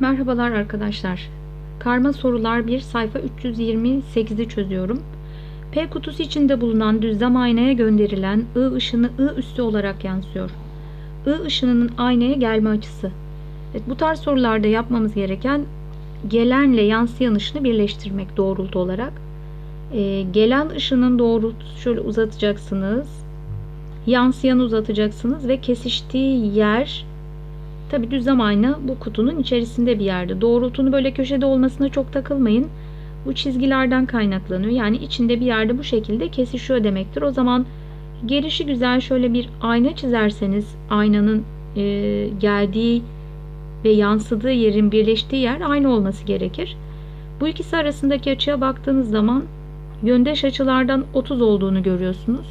Merhabalar arkadaşlar. Karma sorular 1 sayfa 328'i çözüyorum. P kutusu içinde bulunan düzlem aynaya gönderilen I ışını I üstü olarak yansıyor. I ışınının aynaya gelme açısı. Evet, bu tarz sorularda yapmamız gereken gelenle yansıyan ışını birleştirmek doğrultu olarak. Ee, gelen ışının doğrultusu şöyle uzatacaksınız. Yansıyanı uzatacaksınız ve kesiştiği yer Tabi düzlem ayna bu kutunun içerisinde bir yerde. Doğrultunu böyle köşede olmasına çok takılmayın. Bu çizgilerden kaynaklanıyor. Yani içinde bir yerde bu şekilde kesişiyor demektir. O zaman gelişi güzel şöyle bir ayna çizerseniz aynanın e, geldiği ve yansıdığı yerin birleştiği yer aynı olması gerekir. Bu ikisi arasındaki açıya baktığınız zaman yöndeş açılardan 30 olduğunu görüyorsunuz.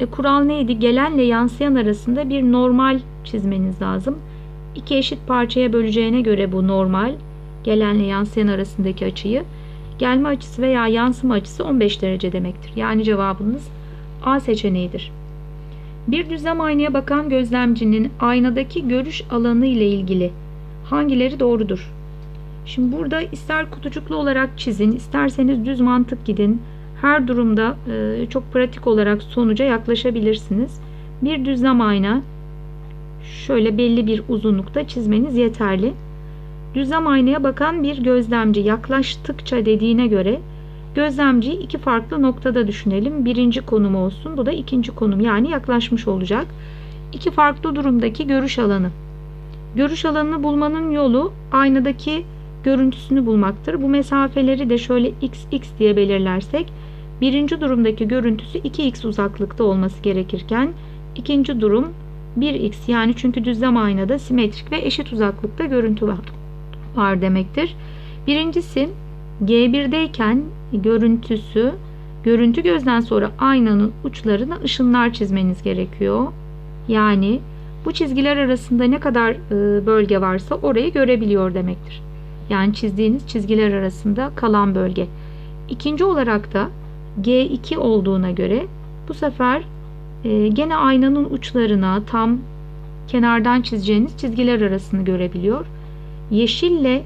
E, kural neydi? Gelenle yansıyan arasında bir normal çizmeniz lazım. İki eşit parçaya böleceğine göre bu normal gelenle yansıyan arasındaki açıyı gelme açısı veya yansıma açısı 15 derece demektir. Yani cevabınız A seçeneğidir. Bir düzlem aynaya bakan gözlemcinin aynadaki görüş alanı ile ilgili hangileri doğrudur? Şimdi burada ister kutucuklu olarak çizin, isterseniz düz mantık gidin. Her durumda çok pratik olarak sonuca yaklaşabilirsiniz. Bir düzlem ayna şöyle belli bir uzunlukta çizmeniz yeterli. Düzlem aynaya bakan bir gözlemci yaklaştıkça dediğine göre gözlemciyi iki farklı noktada düşünelim. Birinci konum olsun. Bu da ikinci konum yani yaklaşmış olacak. İki farklı durumdaki görüş alanı. Görüş alanını bulmanın yolu aynadaki görüntüsünü bulmaktır. Bu mesafeleri de şöyle x x diye belirlersek birinci durumdaki görüntüsü 2x uzaklıkta olması gerekirken ikinci durum 1x yani çünkü düzlem aynada simetrik ve eşit uzaklıkta görüntü var, var demektir. Birincisi G1'deyken görüntüsü görüntü gözden sonra aynanın uçlarına ışınlar çizmeniz gerekiyor. Yani bu çizgiler arasında ne kadar e, bölge varsa orayı görebiliyor demektir. Yani çizdiğiniz çizgiler arasında kalan bölge. İkinci olarak da G2 olduğuna göre bu sefer ee, gene aynanın uçlarına tam kenardan çizeceğiniz çizgiler arasını görebiliyor. Yeşille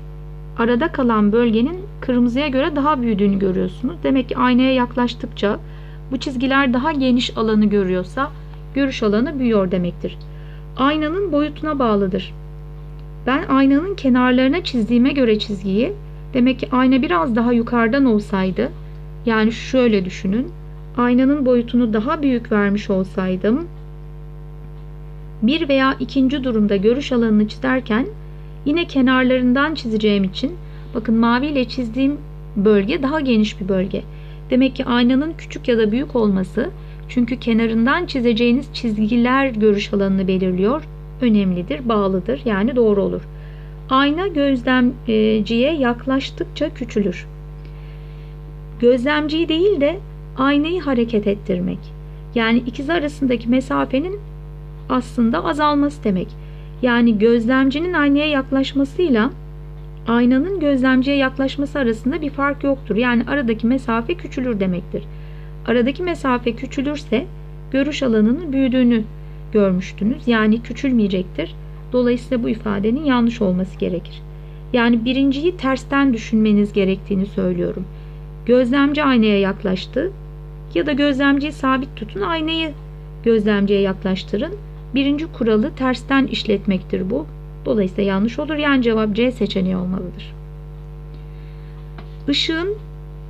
arada kalan bölgenin kırmızıya göre daha büyüdüğünü görüyorsunuz. Demek ki aynaya yaklaştıkça bu çizgiler daha geniş alanı görüyorsa görüş alanı büyüyor demektir. Aynanın boyutuna bağlıdır. Ben aynanın kenarlarına çizdiğime göre çizgiyi demek ki ayna biraz daha yukarıdan olsaydı yani şöyle düşünün aynanın boyutunu daha büyük vermiş olsaydım bir veya ikinci durumda görüş alanını çizerken yine kenarlarından çizeceğim için bakın mavi ile çizdiğim bölge daha geniş bir bölge. Demek ki aynanın küçük ya da büyük olması çünkü kenarından çizeceğiniz çizgiler görüş alanını belirliyor. Önemlidir, bağlıdır yani doğru olur. Ayna gözlemciye yaklaştıkça küçülür. Gözlemciyi değil de aynayı hareket ettirmek. Yani ikiz arasındaki mesafenin aslında azalması demek. Yani gözlemcinin aynaya yaklaşmasıyla aynanın gözlemciye yaklaşması arasında bir fark yoktur. Yani aradaki mesafe küçülür demektir. Aradaki mesafe küçülürse görüş alanının büyüdüğünü görmüştünüz. Yani küçülmeyecektir. Dolayısıyla bu ifadenin yanlış olması gerekir. Yani birinciyi tersten düşünmeniz gerektiğini söylüyorum. Gözlemci aynaya yaklaştı ya da gözlemciyi sabit tutun aynayı gözlemciye yaklaştırın. Birinci kuralı tersten işletmektir bu. Dolayısıyla yanlış olur. Yani cevap C seçeneği olmalıdır. Işığın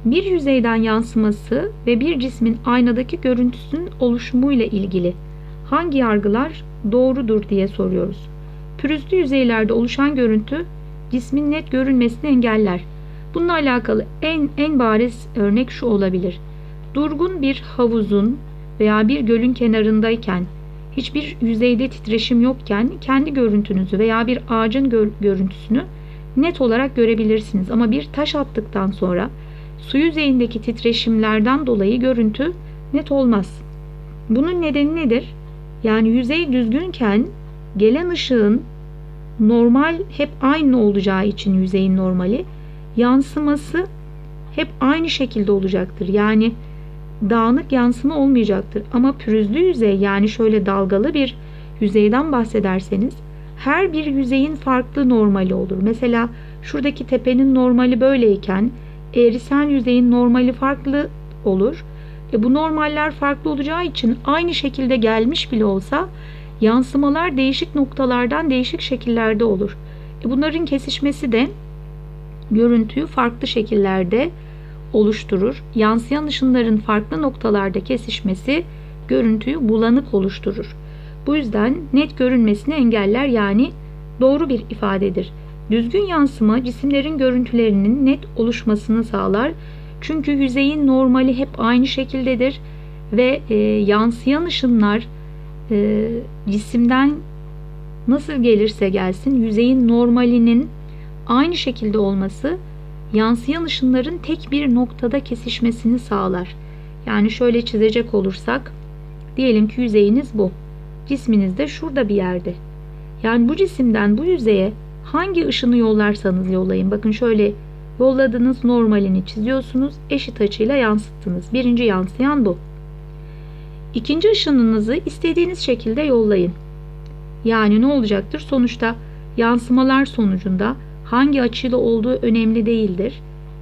bir yüzeyden yansıması ve bir cismin aynadaki görüntüsünün oluşumuyla ilgili hangi yargılar doğrudur diye soruyoruz. Pürüzlü yüzeylerde oluşan görüntü cismin net görünmesini engeller. Bununla alakalı en en bariz örnek şu olabilir. Durgun bir havuzun veya bir gölün kenarındayken hiçbir yüzeyde titreşim yokken kendi görüntünüzü veya bir ağacın gö görüntüsünü net olarak görebilirsiniz. Ama bir taş attıktan sonra su yüzeyindeki titreşimlerden dolayı görüntü net olmaz. Bunun nedeni nedir? Yani yüzey düzgünken gelen ışığın normal hep aynı olacağı için yüzeyin normali yansıması hep aynı şekilde olacaktır. Yani dağınık yansıma olmayacaktır. Ama pürüzlü yüzey yani şöyle dalgalı bir yüzeyden bahsederseniz her bir yüzeyin farklı normali olur. Mesela şuradaki tepenin normali böyleyken eğrisel yüzeyin normali farklı olur. E bu normaller farklı olacağı için aynı şekilde gelmiş bile olsa yansımalar değişik noktalardan değişik şekillerde olur. E bunların kesişmesi de görüntüyü farklı şekillerde oluşturur. Yansıyan ışınların farklı noktalarda kesişmesi görüntüyü bulanık oluşturur. Bu yüzden net görünmesini engeller yani doğru bir ifadedir. Düzgün yansıma cisimlerin görüntülerinin net oluşmasını sağlar. Çünkü yüzeyin normali hep aynı şekildedir ve e, yansıyan ışınlar e, cisimden nasıl gelirse gelsin yüzeyin normalinin aynı şekilde olması yansıyan ışınların tek bir noktada kesişmesini sağlar. Yani şöyle çizecek olursak diyelim ki yüzeyiniz bu. Cisminiz de şurada bir yerde. Yani bu cisimden bu yüzeye hangi ışını yollarsanız yollayın. Bakın şöyle yolladığınız normalini çiziyorsunuz. Eşit açıyla yansıttınız. Birinci yansıyan bu. İkinci ışınınızı istediğiniz şekilde yollayın. Yani ne olacaktır? Sonuçta yansımalar sonucunda hangi açıyla olduğu önemli değildir.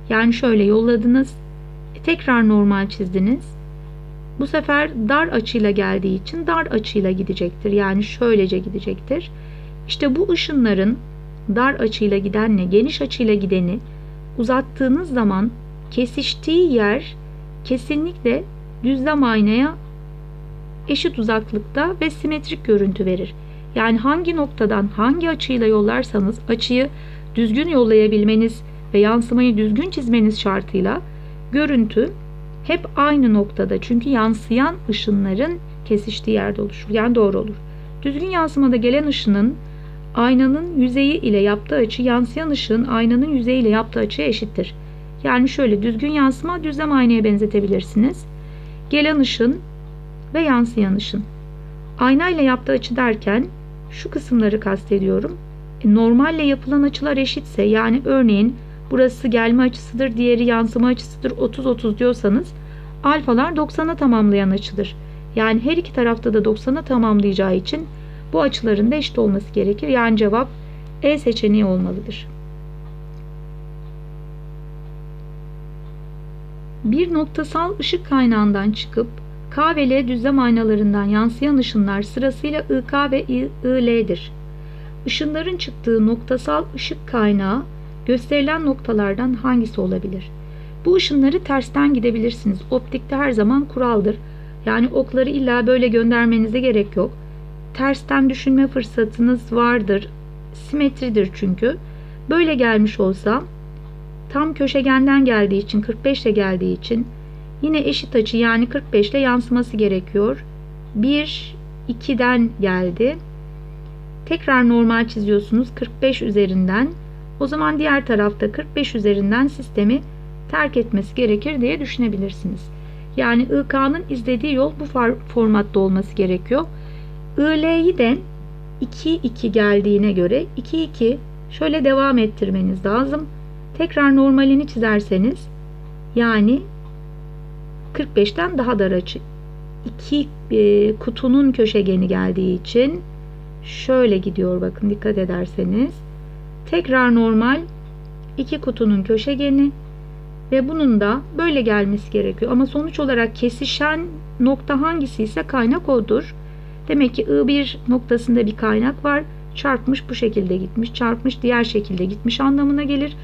Yani şöyle yolladınız, tekrar normal çizdiniz. Bu sefer dar açıyla geldiği için dar açıyla gidecektir. Yani şöylece gidecektir. İşte bu ışınların dar açıyla gidenle geniş açıyla gideni uzattığınız zaman kesiştiği yer kesinlikle düzlem aynaya eşit uzaklıkta ve simetrik görüntü verir. Yani hangi noktadan hangi açıyla yollarsanız açıyı düzgün yollayabilmeniz ve yansımayı düzgün çizmeniz şartıyla görüntü hep aynı noktada. Çünkü yansıyan ışınların kesiştiği yerde oluşur. Yani doğru olur. Düzgün yansımada gelen ışının aynanın yüzeyi ile yaptığı açı yansıyan ışığın aynanın yüzeyi ile yaptığı açıya eşittir. Yani şöyle düzgün yansıma düzlem aynaya benzetebilirsiniz. Gelen ışın ve yansıyan ışın. Ayna ile yaptığı açı derken şu kısımları kastediyorum. Normalle yapılan açılar eşitse yani örneğin burası gelme açısıdır, diğeri yansıma açısıdır 30-30 diyorsanız alfalar 90'a tamamlayan açıdır. Yani her iki tarafta da 90'a tamamlayacağı için bu açıların da eşit olması gerekir. Yani cevap E seçeneği olmalıdır. Bir noktasal ışık kaynağından çıkıp K ve L düzlem aynalarından yansıyan ışınlar sırasıyla IK ve IL'dir. Işınların çıktığı noktasal ışık kaynağı gösterilen noktalardan hangisi olabilir? Bu ışınları tersten gidebilirsiniz. Optikte her zaman kuraldır. Yani okları illa böyle göndermenize gerek yok. Tersten düşünme fırsatınız vardır. Simetridir çünkü. Böyle gelmiş olsa tam köşegenden geldiği için 45 ile geldiği için yine eşit açı yani 45 ile yansıması gerekiyor. 1 2'den geldi. Tekrar normal çiziyorsunuz 45 üzerinden. O zaman diğer tarafta 45 üzerinden sistemi terk etmesi gerekir diye düşünebilirsiniz. Yani IK'nın izlediği yol bu formatta olması gerekiyor. IL'yi de 2-2 geldiğine göre 2-2 şöyle devam ettirmeniz lazım. Tekrar normalini çizerseniz yani 45'ten daha dar açı. 2 e, kutunun köşegeni geldiği için şöyle gidiyor bakın dikkat ederseniz. Tekrar normal iki kutunun köşegeni ve bunun da böyle gelmesi gerekiyor. Ama sonuç olarak kesişen nokta hangisi ise kaynak odur. Demek ki I1 noktasında bir kaynak var. Çarpmış bu şekilde gitmiş, çarpmış diğer şekilde gitmiş anlamına gelir.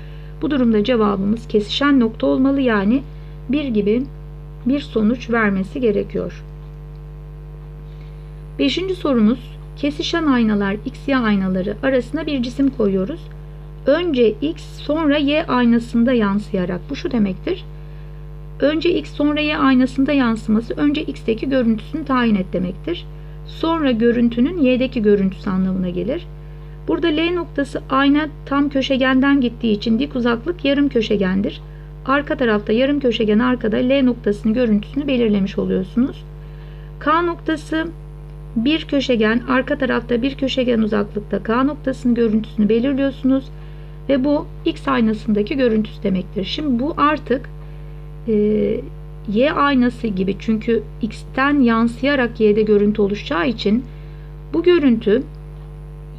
Bu durumda cevabımız kesişen nokta olmalı yani bir gibi bir sonuç vermesi gerekiyor. Beşinci sorumuz kesişen aynalar x y aynaları arasına bir cisim koyuyoruz. Önce x sonra y aynasında yansıyarak bu şu demektir. Önce x sonra y aynasında yansıması önce x'teki görüntüsünü tayin et demektir. Sonra görüntünün y'deki görüntüsü anlamına gelir. Burada L noktası ayna tam köşegenden gittiği için dik uzaklık yarım köşegendir. Arka tarafta yarım köşegen arkada L noktasını görüntüsünü belirlemiş oluyorsunuz. K noktası bir köşegen arka tarafta bir köşegen uzaklıkta K noktasının görüntüsünü belirliyorsunuz. Ve bu X aynasındaki görüntüsü demektir. Şimdi bu artık e, Y aynası gibi çünkü X'ten yansıyarak Y'de görüntü oluşacağı için bu görüntü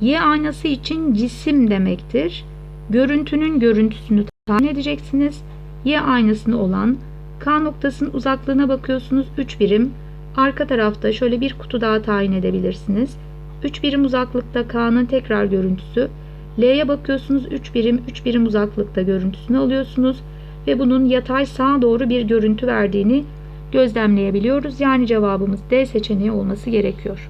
Y aynası için cisim demektir. Görüntünün görüntüsünü tayin edeceksiniz. Y aynasını olan K noktasının uzaklığına bakıyorsunuz 3 birim. Arka tarafta şöyle bir kutu daha tayin edebilirsiniz. 3 birim uzaklıkta K'nın tekrar görüntüsü. L'ye bakıyorsunuz 3 birim 3 birim uzaklıkta görüntüsünü alıyorsunuz ve bunun yatay sağa doğru bir görüntü verdiğini gözlemleyebiliyoruz. Yani cevabımız D seçeneği olması gerekiyor.